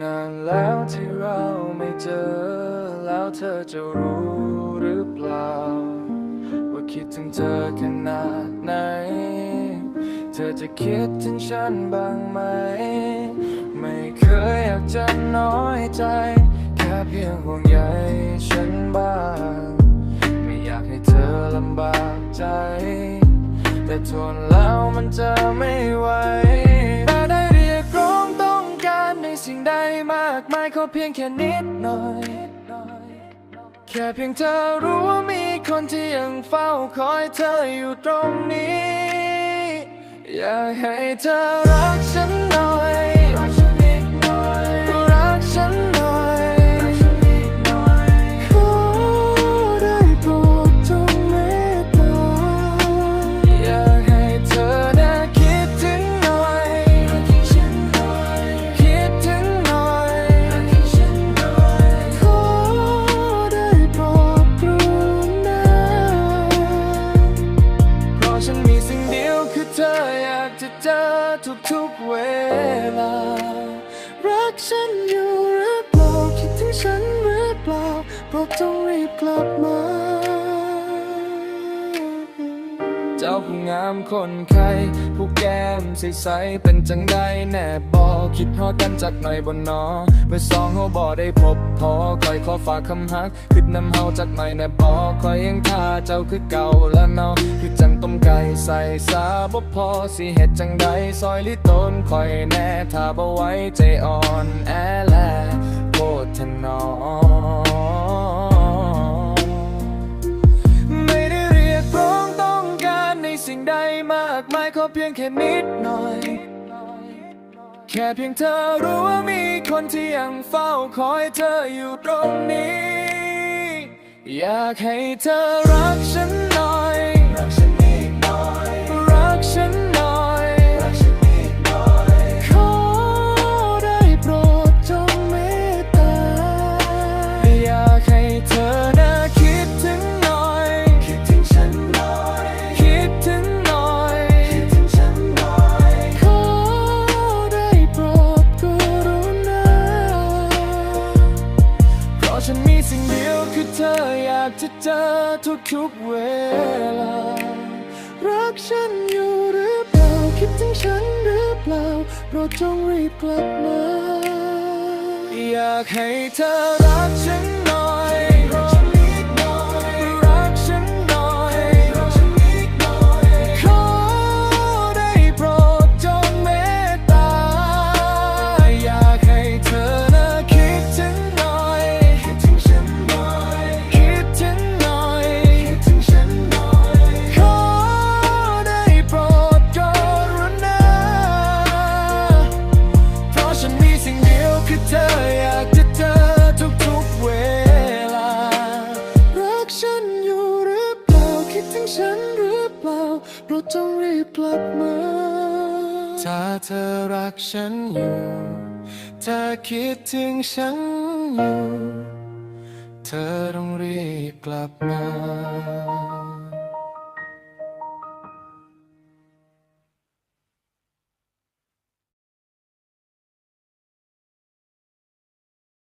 นานแล้วที่เราไม่เจอ แล้วเธอจะรู้หรือเปล่า ว่าคิดถึงเธอขนาดไหน เธอจะคิดถึงฉันบ้างไหม ไม่เคยอยากจะน้อยใจ แค่เพียงห่วงใยฉัน เพียงแค่นิดหน่อย แค่เพียงเธอรู้ว่ามีคนที่ยังเฝ้าคอยเธออยู่ตรงนี้ อยากให้เธอรักฉัน สิ่งเดียวคือเธออยากจะเจอทุกๆเวลา รักฉันอยู่หรือเปล่าคิดถึงฉันหรือเปล่าโปรดจงรีบกลับมา เจ้าผู้งามคนไข้ผู้แก้มใสๆเป็นจังได้แน่บอกคิดฮอดกันจากหน่อยบนนอเมื่อสองเฮาบ่ได้พบพอคอยขอฝากคำฮัก คิดนำเฮาจากหน่อยแน่บอกคอยยังท่าเจ้าคือเก่าแล้วเนาะคือ ใส่สาบ่พอสิเฮ็ดจังใดซอยลิตนคอยแน่ถ้าบ่ไหว้ใจอ่อนแอแลโพดทนอไม่ได้เรียกร้องต้องการในสิ่งใดมากมายขอเพียงแค่นิดหน่อย แค่เพียงเธอรู้ว่ามีคนที่ยังเฝ้าคอยเธออยู่ตรงนี้ อยากให้เธอรักฉัน จะเจอทุกๆเวลา รักฉันอยู่หรือเปล่า คิดถึงฉันหรือเปล่าโปรดจงรีบกลับมา อยากให้เธอรักฉัน จงรีบกลับมา ถ้าเธอรักฉันอยู่ ถ้าคิดถึงฉันอยู่ เธอต้องรีบกลับมา